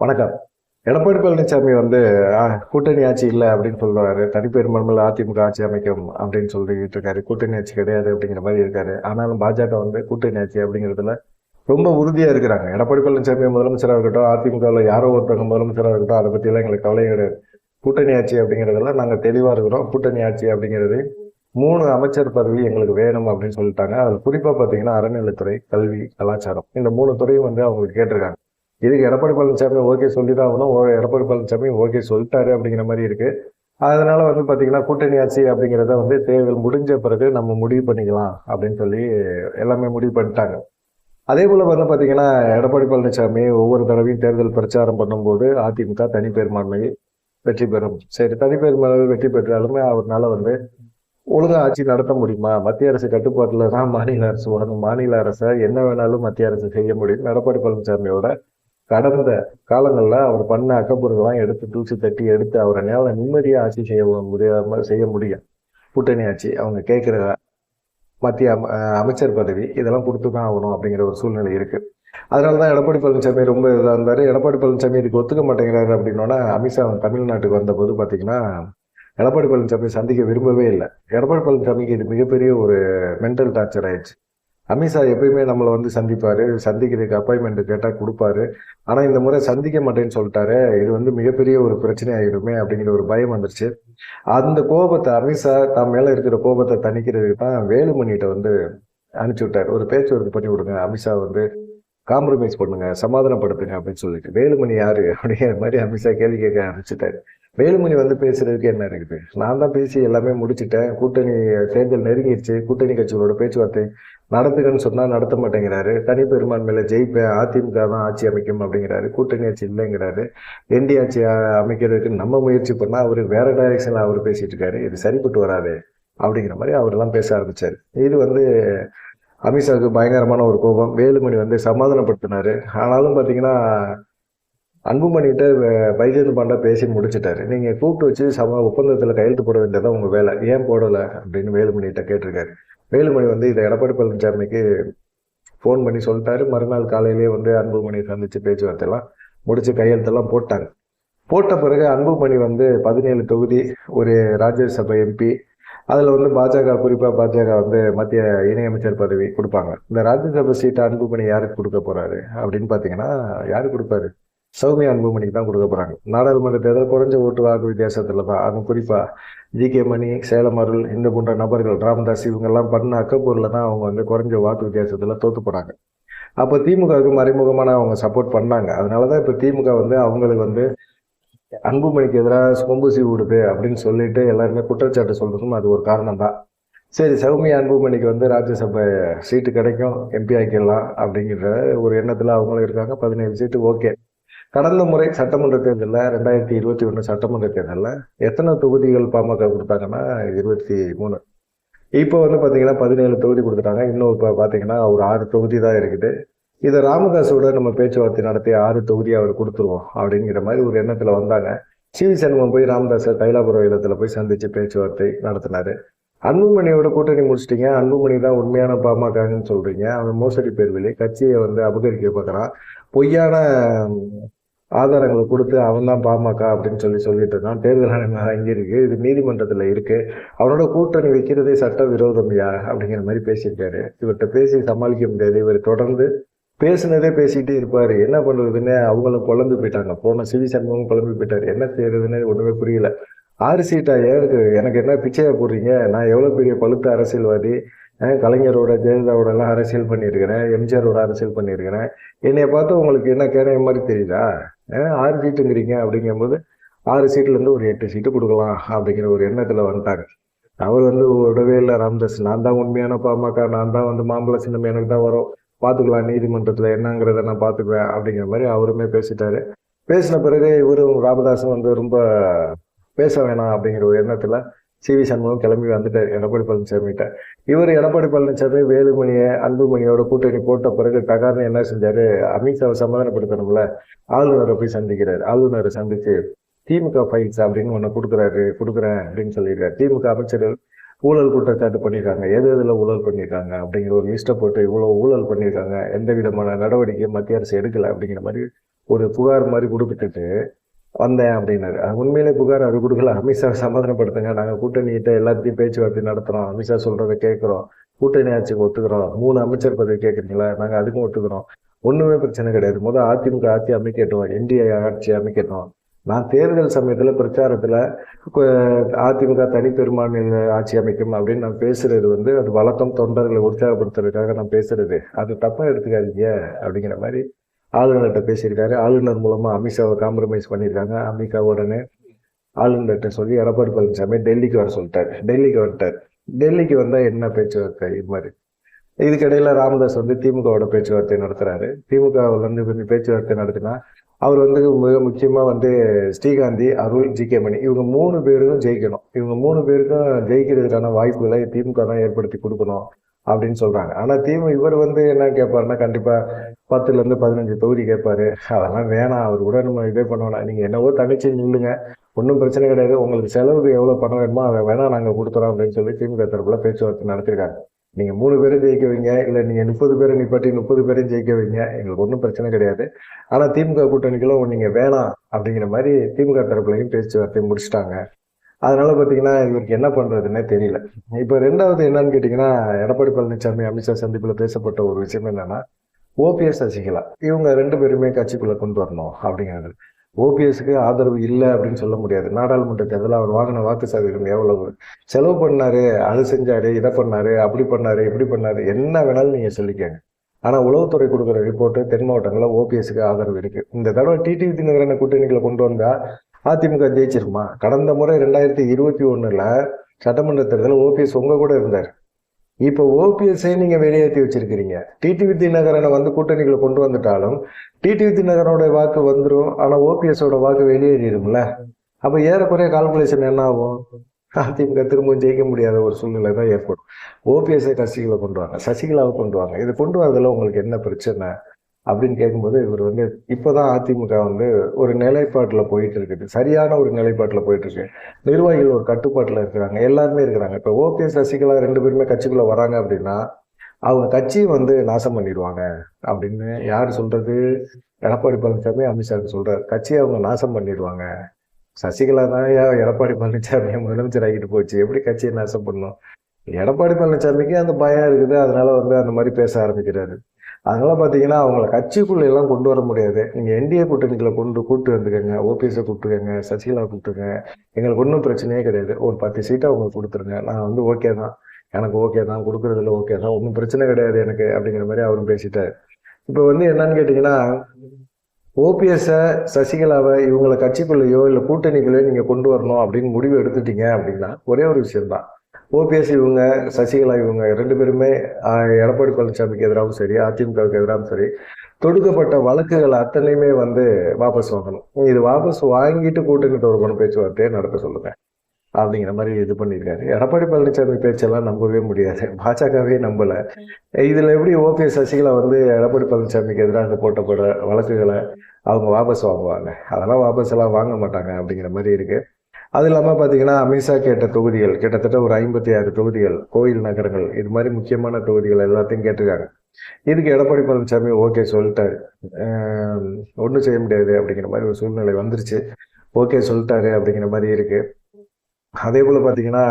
வணக்கம். எடப்பாடி பழனிசாமி வந்து ஆஹ், கூட்டணி ஆட்சி இல்லை அப்படின்னு சொல்றாரு. தனிப்பெருமன்மையில் அதிமுக ஆட்சி அமைக்கும் அப்படின்னு சொல்லிட்டு இருக்காரு. கூட்டணி ஆட்சி கிடையாது அப்படிங்கிற மாதிரி இருக்காரு. ஆனாலும் பாஜக வந்து கூட்டணி ஆட்சி அப்படிங்கிறதுல ரொம்ப உறுதியா இருக்கிறாங்க. எடப்பாடி பழனிசாமி முதலமைச்சராக இருக்கட்டும் அதிமுகவில் யாரோ ஒருத்தவங்க முதலமைச்சராக இருக்கட்டும் அதை பற்றியெல்லாம் எங்களுக்கு கவலை கிடையாது. கூட்டணி ஆட்சி அப்படிங்கிறதுல நாங்கள் தெளிவாக இருக்கிறோம். கூட்டணி ஆட்சி அப்படிங்கிறது மூணு அமைச்சர் பதவி எங்களுக்கு வேணும் அப்படின்னு சொல்லிட்டாங்க. அதில் குறிப்பாக பார்த்தீங்கன்னா அறநிலைத்துறை கல்வி கலாச்சாரம் இந்த மூணு துறையும் வந்து அவங்களுக்கு கேட்டிருக்காங்க. இதுக்கு எடப்பாடி பழனிசாமி ஓகே சொல்லி தான் ஆகணும். ஓ- எடப்பாடி பழனிசாமி ஓகே சொல்லிட்டாரு அப்படிங்கிற மாதிரி இருக்கு. அதனால வந்து பார்த்தீங்கன்னா கூட்டணி ஆட்சி அப்படிங்கிறத வந்து தேர்தல் முடிஞ்ச பிறகு நம்ம முடிவு பண்ணிக்கலாம் அப்படின்னு சொல்லி எல்லாமே முடிவு பண்ணிட்டாங்க. அதே போல் வந்து பார்த்தீங்கன்னா எடப்பாடி பழனிசாமி ஒவ்வொரு தடவையும் தேர்தல் பிரச்சாரம் பண்ணும்போது அதிமுக தனிப்பெரும்பான்மை வெற்றி பெறும். சரி தனி வெற்றி பெற்றாலுமே அவர்னால வந்து ஒழுங்காக ஆட்சி நடத்த முடியுமா? மத்திய அரசு கட்டுப்பாட்டில் தான் மாநில அரசு வரும். மாநில அரசை என்ன வேணாலும் மத்திய அரசு செய்ய முடியும். எடப்பாடி பழனிசாமியோட கடந்த காலங்களில் அவர் பண்ண அக்கப்புறங்கள்லாம் எடுத்து தூசி தட்டி எடுத்து அவரை நேரம் நிம்மதியாக ஆட்சி செய்ய முடியாம செய்ய முடியும். கூட்டணி ஆட்சி அவங்க கேட்குற மத்திய அம- அமைச்சர் பதவி இதெல்லாம் கொடுத்து தான் ஆகணும் அப்படிங்கிற ஒரு சூழ்நிலை இருக்குது அதனால தான் எடப்பாடி பழனிசாமி ரொம்ப இதாக இருந்தார். எடப்பாடி பழனிசாமி இதுக்கு ஒத்துக்க மாட்டேங்கிறாரு அப்படின்னோன்னா அமித்ஷா தமிழ்நாட்டுக்கு வந்தபோது பார்த்தீங்கன்னா எடப்பாடி பழனிசாமி சந்திக்க விரும்பவே இல்லை. எடப்பாடி பழனிசாமிக்கு இது மிகப்பெரிய ஒரு மென்டல் டார்ச்சர் ஆயிடுச்சு. அமித்ஷா எப்பயுமே நம்மளை வந்து சந்திப்பார் சந்திக்கிறதுக்கு அப்பாயின்மெண்ட் கேட்டால் கொடுப்பாரு. ஆனால் இந்த முறை சந்திக்க மாட்டேன்னு சொல்லிட்டாரு. இது வந்து மிகப்பெரிய ஒரு பிரச்சனை ஆகிடுமே அப்படிங்கிற ஒரு பயம் வந்துருச்சு. அந்த கோபத்தை அமித்ஷா தான் மேலே இருக்கிற கோபத்தை தணிக்கிறதுக்கு தான் வேலுமணிகிட்ட வந்து அனுப்பிச்சு விட்டார் ஒரு பேச்சுவார்த்தை பண்ணி விடுங்க அமித்ஷா வந்து காம்ப்ரமைஸ் பண்ணுங்க சமாதானப்படுத்துங்க அப்படின்னு சொல்லிட்டு. வேலுமணி யாரு அப்படிங்கிற மாதிரி அமித்ஷா கேள்வி கேட்க அனுப்பிச்சிட்டாரு வேலுமணி வந்து பேசுறதுக்கு என்ன இருக்குது? நான் தான் பேசி எல்லாமே முடிச்சுட்டேன். கூட்டணி தேர்தல் நெருங்கிடுச்சு. கூட்டணி கட்சிகளோட பேச்சுவார்த்தை நடத்துகன்னு சொன்னால் நடத்த மாட்டேங்கிறாரு. தனி பெரும்பான்மையில ஜெயிப்பேன் அதிமுக தான் ஆட்சி அமைக்கும் அப்படிங்கிறாரு. கூட்டணி ஆட்சி இல்லைங்கிறாரு. என்டி ஆட்சி அமைக்கிறதுக்கு நம்ம முயற்சி பண்ணால் அவர் வேறு டைரெக்ஷனில் அவர் பேசிகிட்டு இருக்காரு. இது சரிப்பட்டு வராது அப்படிங்கிற மாதிரி அவரெல்லாம் பேச ஆரம்பித்தார் இது வந்து அமித்ஷாவுக்கு பயங்கரமான ஒரு கோபம். வேலுமணி வந்து சமாதானப்படுத்தினார். ஆனாலும் பார்த்தீங்கன்னா அன்புமணிகிட்ட வ- பாண்டா பேசி முடிச்சிட்டாரு. நீங்கள் கூப்பிட்டு வச்சு சம ஒப்பந்தத்தில் கையெழுத்து போட வேண்டியதான் உங்கள் வேலை. ஏன் போடலை அப்படின்னு வேலுமணிகிட்ட கேட்டிருக்காரு. வேலுமணி வந்து இதை எடப்பாடி பழனிசாமிக்கு ஃபோன் பண்ணி சொல்லிட்டாரு. மறுநாள் காலையிலேயே வந்து அன்புமணி சந்திச்சு பேச்சுவார்த்தைலாம் முடிச்சு கையெழுத்தெல்லாம் போட்டாங்க. போட்ட பிறகு அன்புமணி வந்து பதினேழு தொகுதி ஒரு ராஜ்யசபா எம்பி அதில் வந்து பாஜக குறிப்பாக பாஜக வந்து மத்திய இணையமைச்சர் பதவி கொடுப்பாங்க. இந்த ராஜ்யசபா சீட்டை அன்புமணி யாருக்கு கொடுக்க போறாரு அப்படின்னு பார்த்தீங்கன்னா யாருக்கு கொடுப்பாரு? சௌமியா அன்புமணிக்கு தான் கொடுக்க போகிறாங்க நாடாளுமன்ற தேர்தல் குறைஞ்ச ஓட்டு வாக்கு வித்தியாசத்தில் தான் அதுவும் குறிப்பாக ஜி. கே. மணி சேலம் அருள் இந்த போன்ற நபர்கள் ராமதாஸ் இவங்கெல்லாம் பண்ண அக்கப்பூரில் தான் அவங்க வந்து குறைஞ்ச வாக்கு வித்தியாசத்தில் தோற்று போகிறாங்க அப்போ திமுகவுக்கு மறைமுகமான அவங்க சப்போர்ட் பண்ணாங்க. அதனால தான் இப்போ திமுக வந்து அவங்களுக்கு வந்து அன்புமணிக்கு எதிராக சொம்புசி விடுது அப்படின்னு சொல்லிட்டு எல்லாருமே குற்றச்சாட்டு சொல்கிறதும் அது ஒரு காரணம் தான். சரி சௌமியா அன்புமணிக்கு வந்து ராஜ்யசபை சீட்டு கிடைக்கும் எம்பி ஆக்கிடலாம் அப்படிங்கிற ஒரு எண்ணத்தில் அவங்களும் இருக்காங்க. பதினேழு சீட்டு ஓகே. கடந்த முறை சட்டமன்ற தேர்தலில் ரெண்டாயிரத்தி இருபத்தி ஒன்று சட்டமன்ற தேர்தலில் எத்தனை தொகுதிகள் பாமக கொடுத்தாங்கன்னா இருபத்தி மூணு. இப்போ வந்து பார்த்தீங்கன்னா பதினேழு தொகுதி கொடுத்துட்டாங்க. இன்னும் இப்போ பார்த்தீங்கன்னா ஒரு ஆறு தொகுதி தான் இருக்குது. இதை ராமதாஸோட நம்ம பேச்சுவார்த்தை நடத்தி ஆறு தொகுதி அவர் கொடுத்துருவோம் அப்படிங்கிற மாதிரி ஒரு எண்ணத்தில் வந்தாங்க. சிவி சண்முகம் போய் ராமதாஸை தைலாபுரம் இடத்துல போய் சந்திச்சு பேச்சுவார்த்தை நடத்தினார். அன்புமணியோட கூட்டணி முடிச்சிட்டீங்க. அன்புமணி தான் உண்மையான பாமகன்னு சொல்றீங்க. அவன் மோசடி பேர்வழி கட்சியை வந்து அபகரிக்க பார்க்குறான். பொய்யான ஆதாரங்களை கொடுத்து அவன் தான் பாமக அப்படின்னு சொல்லி சொல்லிட்டு இருக்கான். தேர்தல் ஆணையம் அங்கே இருக்குது இது நீதிமன்றத்தில் இருக்குது அவனோட கூட்டணி வைக்கிறதே சட்ட விரோதம்யா அப்படிங்கிற மாதிரி பேசியிருக்காரு. இவர்கிட்ட பேசி சமாளிக்க முடியாது. இவர் தொடர்ந்து பேசுனதே பேசிகிட்டே இருப்பார். என்ன பண்ணுறதுன்னு அவங்களும் குழம்பு போயிட்டாங்க. போன சிவி சண்முகம் குழம்பு போயிட்டார். என்ன செய்யறதுன்னு ஒன்றுமே புரியல. ஆறு சீட்டா? ஏருக்கு எனக்கு என்ன பிச்சையாக போடுறீங்க? நான் எவ்வளோ பெரிய பழுத்த அரசியல்வாதி? கலைஞரோட ஜெயலலிதாவோடலாம் அரசியல் பண்ணியிருக்கிறேன் எம்ஜிஆரோட அரசியல் பண்ணியிருக்கிறேன். என்னைய பார்த்து உங்களுக்கு என்ன கேட்குற மாதிரி தெரியுதா? ஆறு சீட்டுங்கிறீங்க அப்படிங்கும்போது ஆறு சீட்ல இருந்து ஒரு எட்டு சீட்டு கொடுக்கலாம் அப்படிங்கிற ஒரு எண்ணத்தில் வந்துட்டாங்க. அவர் வந்து விடவே இல்லை ராமதாஸ். நான் தான் உண்மையான பாமக நான் தான் வந்து மாம்பழ சின்னம் எனக்கு தான் வரும். பார்த்துக்கலாம் நீதிமன்றத்தில் என்னங்கிறத நான் பார்த்துக்குவேன் அப்படிங்கிற மாதிரி அவருமே பேசிட்டாரு. பேசின பிறகு இவரும் ராமதாஸும் வந்து ரொம்ப பேச வேணாம் அப்படிங்கிற ஒரு எண்ணத்தில் சிவி சண்முகம் கிளம்பி வந்துட்டார். எடப்பாடி பழனிசாமிகிட்ட இவர் எடப்பாடி பழனிசாமி வேலுமணியை அன்புமணியோட கூட்டணி போட்ட பிறகு டகார்னு என்ன செஞ்சாரு? அமித்ஷாவை சமாதானப்படுத்தணும்ல. ஆளுநரை போய் சந்திக்கிறார். ஆளுநரை சந்திச்சு திமுக ஃபைல்ஸ் அப்படின்னு ஒன்று கொடுக்குறாரு. கொடுக்குறேன் அப்படின்னு சொல்லியிருக்காரு திமுக அமைச்சர்கள் ஊழல் குற்றச்சாட்டு பண்ணியிருக்காங்க. எது எதில் ஊழல் பண்ணியிருக்காங்க அப்படிங்கிற ஒரு லிஸ்ட்டை போட்டு இவ்வளோ ஊழல் பண்ணியிருக்காங்க. எந்த விதமான நடவடிக்கையும் மத்திய அரசு எடுக்கலை அப்படிங்கிற மாதிரி ஒரு புகார் மாதிரி கொடுத்துட்டு வந்தேன் அப்படின்னாரு. உண்மையிலே புகார் அவர் கொடுக்கல. அமித்ஷா சமாதானப்படுத்துங்க. நாங்கள் கூட்டணிகிட்ட எல்லாத்தையும் பேச்சுவார்த்தை நடத்துகிறோம் அமித்ஷா சொல்கிறத கேட்குறோம் கூட்டணி ஆட்சிக்கு ஒத்துக்கிறோம். மூணு அமைச்சர் பதவி கேட்குறீங்களா நாங்கள் அதுக்கும் ஒத்துக்கிறோம். ஒன்றுமே பிரச்சனை கிடையாது. முதல் அதிமுக ஆட்சி அமைக்கட்டும். என்டிஏ ஆட்சி அமைக்கட்டும். நான் தேர்தல் சமயத்தில் பிரச்சாரத்தில் அதிமுக தனிப்பெரும்பான்மை ஆட்சி அமைக்கும் அப்படின்னு நான் பேசுறது வந்து அது வழக்கம் தொண்டர்களை உற்சாகப்படுத்துறதுக்காக நான் பேசுறது. அது தப்பாக எடுத்துக்காதீங்க அப்படிங்கிற மாதிரி ஆளுநர்கிட்ட பேசியிருக்காரு. ஆளுநர் மூலமாக அமித்ஷாவை காம்ப்ரமைஸ் பண்ணியிருக்காங்க. அமித்ஷா உடனே ஆளுநர்கிட்ட சொல்லி எடப்பாடி பழனிசாமி டெல்லிக்கு வர சொல்லிட்டாரு. டெல்லிக்கு வந்துட்டார். டெல்லிக்கு வந்தால் என்ன பேச்சுவார்த்தை? இது மாதிரி. இதுக்கிடையில ராமதாஸ் வந்து திமுகவோட பேச்சுவார்த்தை நடத்துறாரு. திமுகவில் வந்து கொஞ்சம் பேச்சுவார்த்தை நடத்தினா அவர் வந்து மிக முக்கியமாக வந்து ஸ்ரீகாந்தி அருள் ஜி கே மணி இவங்க மூணு பேருக்கும் ஜெயிக்கணும். இவங்க மூணு பேருக்கும் ஜெயிக்கிறதுக்கான வாய்ப்புகளை திமுக தான் ஏற்படுத்தி கொடுக்கணும். அப்படின்னு சொல்றாங்க. ஆனா திமுக இவர் வந்து என்ன கேட்பாருன்னா கண்டிப்பா பத்துல இருந்து பதினஞ்சு தொகுதி கேட்பாரு அதெல்லாம் வேணாம் அவர் கூட நம்ம இதே பண்ணணும் நீங்க என்னவோ தனிச்சு நில்லுங்க. ஒன்றும் பிரச்சனை கிடையாது. உங்களுக்கு செலவுக்கு எவ்வளவு பணம் வேணுமோ அதை வேணால் நாங்க கொடுத்துறோம் அப்படின்னு சொல்லி திமுக தரப்புல பேச்சுவார்த்தை நடத்திருக்காங்க நீங்க மூணு பேரும் ஜெயிக்க வைங்க. இல்ல நீங்க முப்பது பேரை நிப்பாட்டி முப்பது பேரையும் ஜெயிக்க வைங்க. எங்களுக்கு ஒன்றும் பிரச்சனை கிடையாது. ஆனா திமுக கூட்டணிக்கெல்லாம் நீங்க வேணாம் அப்படிங்கிற மாதிரி திமுக தரப்புலையும் பேச்சுவார்த்தை முடிச்சிட்டாங்க. அதனால பார்த்தீங்கன்னா இவருக்கு என்ன பண்ணுறதுன்னே தெரியல. இப்போ ரெண்டாவது என்னன்னு கேட்டிங்கன்னா எடப்பாடி பழனிசாமி அமித்ஷா சந்திப்பில் பேசப்பட்ட ஒரு விஷயம் என்னன்னா ஓபிஎஸ் சசிகலா இவங்க ரெண்டு பேருமே கட்சிக்குள்ளே கொண்டு வரணும் அப்படிங்கிறது. ஓபிஎஸ்க்கு ஆதரவு இல்லை அப்படின்னு சொல்ல முடியாது. நாடாளுமன்ற தேர்தலில் அவர் வாங்கின வாக்கு சதவீதம் எவ்வளவு? செலவு பண்ணாரு அது செஞ்சாரு இதை பண்ணாரு அப்படி பண்ணாரு இப்படி பண்ணாரு என்ன வேணாலும் நீங்கள் சொல்லிக்கங்க. ஆனால் உளவுத்துறை கொடுக்குற ரிப்போர்ட்டு தென் மாவட்டங்களில் ஓபிஎஸ்க்கு ஆதரவு இருக்குது இந்த தடவை டிடிவி தினகரனை கூட்டணிகளை கொண்டு வந்தால் அதிமுக ஜெயிச்சிருமா கடந்த முறை ரெண்டாயிரத்தி இருபத்தி ஒண்ணுல சட்டமன்ற தேர்தலில் ஓபிஎஸ் உங்க கூட இருந்தார். இப்போ ஓபிஎஸ்ஐ நீங்க வெளியேற்றி வச்சிருக்கிறீங்க. டிடிவி தினகரனை வந்து கூட்டணிகளை கொண்டு வந்துட்டாலும் டிடிவி தினகரனோட வாக்கு வந்துடும் ஆனா ஓபிஎஸோட வாக்கு வெளியேறிடும்ல. அப்போ ஏறக்குறைய கால்குலேஷன் என்ன ஆகும்? அதிமுக திரும்பவும் ஜெயிக்க முடியாத ஒரு சூழ்நிலை தான் ஏற்படும். ஓபிஎஸ்ஐ சசிகலை கொண்டு வாங்க. சசிகலாவை கொண்டு வாங்க. இதை கொண்டு வரதுல உங்களுக்கு என்ன பிரச்சனை? அப்படின்னு கேட்கும்போது இவர் வந்து இப்போதான் அதிமுக வந்து ஒரு நிலைப்பாட்டில் போயிட்டு இருக்குது சரியான ஒரு நிலைப்பாட்டில் போயிட்டு இருக்கு நிர்வாகிகள் ஒரு கட்டுப்பாட்டில் இருக்கிறாங்க. எல்லாருமே இருக்கிறாங்க. இப்போ ஓபிஎஸ் சசிகலா ரெண்டு பேருமே கட்சிக்குள்ளே வராங்க அப்படின்னா அவங்க கட்சி வந்து நாசம் பண்ணிடுவாங்க அப்படின்னு யார் சொல்றது? எடப்பாடி பழனிசாமி அமித்ஷாவுக்கு சொல்றாரு. கட்சியை அவங்க நாசம் பண்ணிடுவாங்க. சசிகலா தான் ஏன் எடப்பாடி பழனிசாமியை முதலமைச்சர் ஆகிட்டு போச்சு. எப்படி கட்சியை நாசம் பண்ணும் எடப்பாடி பழனிசாமிக்கு அந்த பயம் இருக்குது. அதனால வந்து அந்த மாதிரி பேச ஆரம்பிக்கிறாரு. அதனால் பார்த்தீங்கன்னா அவங்கள கட்சிக்குள்ள எல்லாம் கொண்டு வர முடியாது. நீங்கள் என்டிஏ கூட்டணிகளை கொண்டு கூப்பிட்டு வந்துக்கோங்க. ஓபிஎஸை கூப்பிட்டுக்கோங்க. சசிகலா கூப்பிட்டுங்க எங்களுக்கு ஒன்றும் பிரச்சனையே கிடையாது. ஒரு பத்து சீட்டை அவங்களுக்கு கொடுத்துருங்க. நான் வந்து ஓகே தான். எனக்கு ஓகே தான். கொடுக்குறதுல ஓகே தான். ஒன்றும் பிரச்சனை கிடையாது எனக்கு அப்படிங்கிற மாதிரி அவரும் பேசிட்டார். இப்போ வந்து என்னன்னு கேட்டிங்கன்னா ஓபிஎஸ்ஸை சசிகலாவை இவங்களை கட்சிக்குள்ளேயோ இல்லை கூட்டணிக்குள்ளேயோ நீங்கள் கொண்டு வரணும் அப்படின்னு முடிவு எடுத்துட்டீங்க அப்படின்னா ஒரே ஒரு விஷயம்தான். ஓபிஎஸ் இவங்க சசிகலா இவங்க ரெண்டு பேருமே எடப்பாடி பழனிசாமிக்கு எதிராகவும் சரி அதிமுகவுக்கு எதிராகவும் சரி தொடுக்கப்பட்ட வழக்குகள் அத்தனையுமே வந்து வாபஸ் வாங்கணும். இது வாபஸ் வாங்கிட்டு கூட்டணி தொடர்பான பேச்சுவார்த்தையை நடத்த சொல்லுங்க. அப்படிங்கிற மாதிரி இது பண்ணியிருக்காரு. எடப்பாடி பழனிசாமி பேச்செல்லாம் நம்பவே முடியாது. பாஜகவே நம்பல. இதுல எப்படி ஓபிஎஸ் சசிகலா வந்து எடப்பாடி பழனிசாமிக்கு எதிராக போட்டப்பட வழக்குகளை அவங்க வாபஸ் வாங்குவாங்க? அதெல்லாம் வாபஸ் எல்லாம் வாங்க மாட்டாங்க அப்படிங்கிற மாதிரி இருக்கு. அது இல்லாமல் பார்த்தீங்கன்னா அமித்ஷா கேட்ட தொகுதிகள் கிட்டத்தட்ட ஒரு ஐம்பத்தி ஆறு தொகுதிகள் கோயில் நகரங்கள் இது மாதிரி முக்கியமான தொகுதிகள் எல்லாத்தையும் கேட்டிருக்காங்க. இதுக்கு எடப்பாடி பழனிசாமி ஓகே சொல்லிட்டாரு. ஒன்றும் செய்ய முடியாது அப்படிங்கிற மாதிரி ஒரு சூழ்நிலை வந்துருச்சு. ஓகே சொல்லிட்டாரு அப்படிங்கிற மாதிரி இருக்கு. அதே போல் பார்த்தீங்கன்னா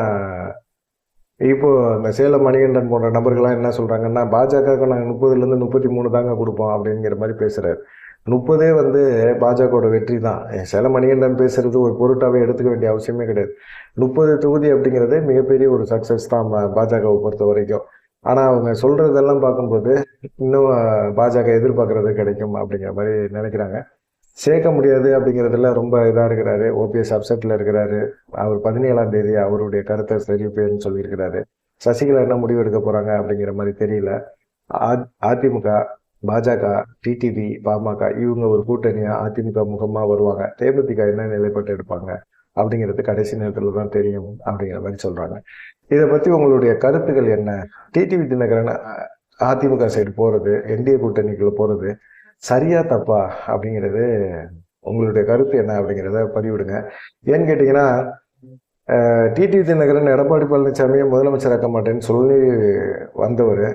இப்போ இந்த சேலம் மணிகண்டன் போன்ற நபர்கள்லாம் என்ன சொல்றாங்கன்னா பாஜகவுக்கு நாங்கள் முப்பதுலேருந்து முப்பத்தி மூணு தாங்க கொடுப்போம் அப்படிங்கிற மாதிரி பேசுறாரு. முப்பதே வந்து பாஜகவோட வெற்றி தான் சில மணிகண்டன் பேசுறது ஒரு பொருட்டாவே எடுத்துக்க வேண்டிய அவசியமே கிடையாது. முப்பது தொகுதி அப்படிங்கிறது மிகப்பெரிய ஒரு சக்சஸ் தான் பாஜகவை பொறுத்த வரைக்கும். ஆனால் அவங்க சொல்றதெல்லாம் பார்க்கும்போது இன்னும் பாஜக எதிர்பார்க்கறது கிடைக்கும் அப்படிங்கிற மாதிரி நினைக்கிறாங்க. சேர்க்க முடியாது அப்படிங்கிறதுல ரொம்ப இதாக இருக்கிறாரு. ஓபிஎஸ் அப்செட்டில் இருக்கிறாரு. அவர் பதினேழாம் தேதி அவருடைய கருத்தை தெரிவிப்பேன்னு சொல்லியிருக்கிறாரு. சசிகலா என்ன முடிவு எடுக்க போறாங்க அப்படிங்கிற மாதிரி தெரியல. அதிமுக பாஜக டிடிவி பாமக இவங்க ஒரு கூட்டணியா அதிமுக முகமா வருவாங்க. தேமுதிக என்ன நிலைப்பாட்டு எடுப்பாங்க அப்படிங்கிறது கடைசி நேரத்தில் தான் தெரியும் அப்படிங்கிற மாதிரி சொல்றாங்க. இதை பத்தி உங்களுடைய கருத்துக்கள் என்ன? டிடிவி தினகரன் அதிமுக சைடு போறது என்டிஏ கூட்டணிக்குள்ள போறது சரியா தப்பா அப்படிங்கிறது உங்களுடைய கருத்து என்ன அப்படிங்கிறத பதிவிடுங்க. ஏன்னு கேட்டீங்கன்னா டிடிவி தினகரன் எடப்பாடி பழனிசாமியை முதலமைச்சராக்க மாட்டேன்னு சொல்லி வந்தவர்.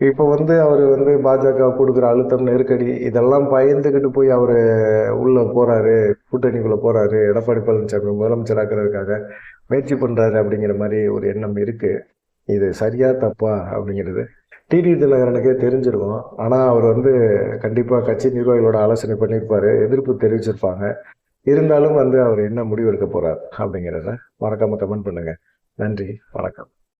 இப்போ வந்து அவர் வந்து பாஜக கொடுக்குற அழுத்தம் நெருக்கடி இதெல்லாம் பயந்துக்கிட்டு போய் அவர் உள்ளே போகிறாரு கூட்டணிக்குள்ளே போகிறாரு எடப்பாடி பழனிசாமி முதலமைச்சராக்கிறதுக்காக முயற்சி பண்ணுறாரு அப்படிங்கிற மாதிரி ஒரு எண்ணம் இருக்குது இது சரியா தப்பா அப்படிங்கிறது டிடி தினகரனுக்கே தெரிஞ்சிருக்கும். ஆனால் அவர் வந்து கண்டிப்பாக கட்சி நிர்வாகிகளோட ஆலோசனை பண்ணியிருப்பார் எதிர்ப்பு தெரிவிச்சிருப்பாங்க. இருந்தாலும் வந்து அவர் என்ன முடிவெடுக்க போகிறார் அப்படிங்கிறத மறக்காமல் கமெண்ட் பண்ணுங்கள் நன்றி வணக்கம்.